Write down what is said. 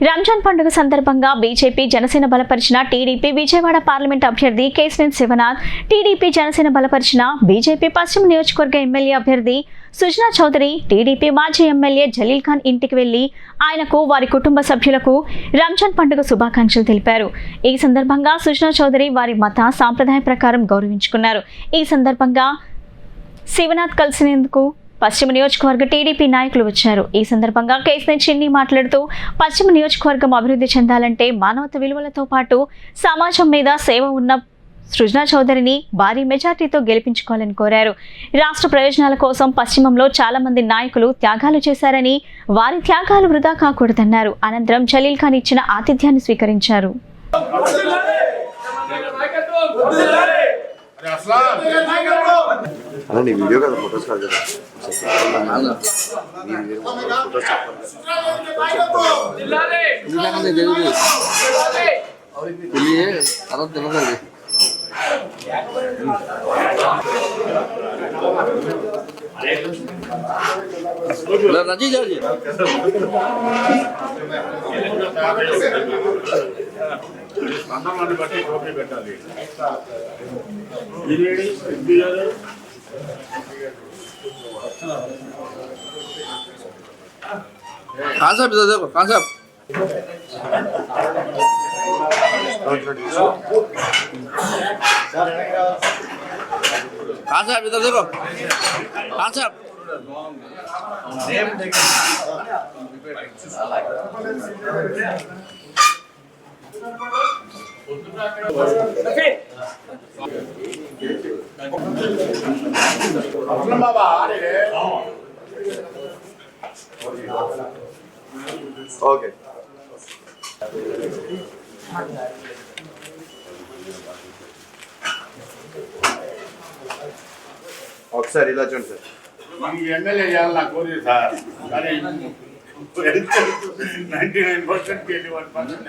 రంజాన్ పండుగ సందర్భంగా బీజేపీ జనసేన బలపరిచిన టీడీపీ విజయవాడ పార్లమెంట్ అభ్యర్థి కేసినేని శివనాథ్ టీడీపీ జనసేన బలపరిచిన బీజేపీ పశ్చిమ నియోజకవర్గ ఎమ్మెల్యే అభ్యర్థి సుజనా చౌదరి టీడీపీ మాజీ ఎమ్మెల్యే జలీల్ ఖాన్ ఇంటికి వెళ్ళి ఆయనకు వారి కుటుంబ సభ్యులకు రంజాన్ పండుగ శుభాకాంక్షలు తెలిపారు. ఈ సందర్భంగా సుజనా చౌదరి వారి మత సాంప్రదాయ ప్రకారం గౌరవించుకున్నారు. ఈ సందర్భంగా శివనాథ్ కలిసినందుకు పశ్చిమ నియోజకవర్గ టీడీపీ నాయకులు వచ్చారు. ఈ సందర్భంగా కేసీఆర్ చిన్ని మాట్లాడుతూ పశ్చిమ నియోజకవర్గం అభివృద్ధి చెందాలంటే మానవత విలువలతో పాటు సమాజం మీద సేవ ఉన్న సృజనా చౌదరిని భారీ మెజార్టీతో గెలిపించుకోవాలని కోరారు. రాష్ట్ర ప్రయోజనాల కోసం పశ్చిమంలో చాలా మంది నాయకులు త్యాగాలు చేశారని వారి త్యాగాలు వృధా కాకూడదన్నారు. అనంతరం జలీల్ ఖాన్ ఇచ్చిన ఆతిథ్యాన్ని స్వీకరించారు. అలా నీ వీడియో కదా ఫొటోస్ కాదు కదా. తర్వాత తెలియదు రజీ జాజీ సందర్భాన్ని బట్టి కాపీ పెట్టాలి. కాన్సెప్ట్ చదువుకో కాన్సెప్ట్ కాన్సెప్ట్ ఇద్దరు దిగో కాన్సెప్ట్ బాబా ఓకే ఒకసారి ఇలా చూడండి సార్ ఈ ఎమ్మెల్యే చేయాలి నా కోరిక సార్ కానీ ninety nine percent eighty one percent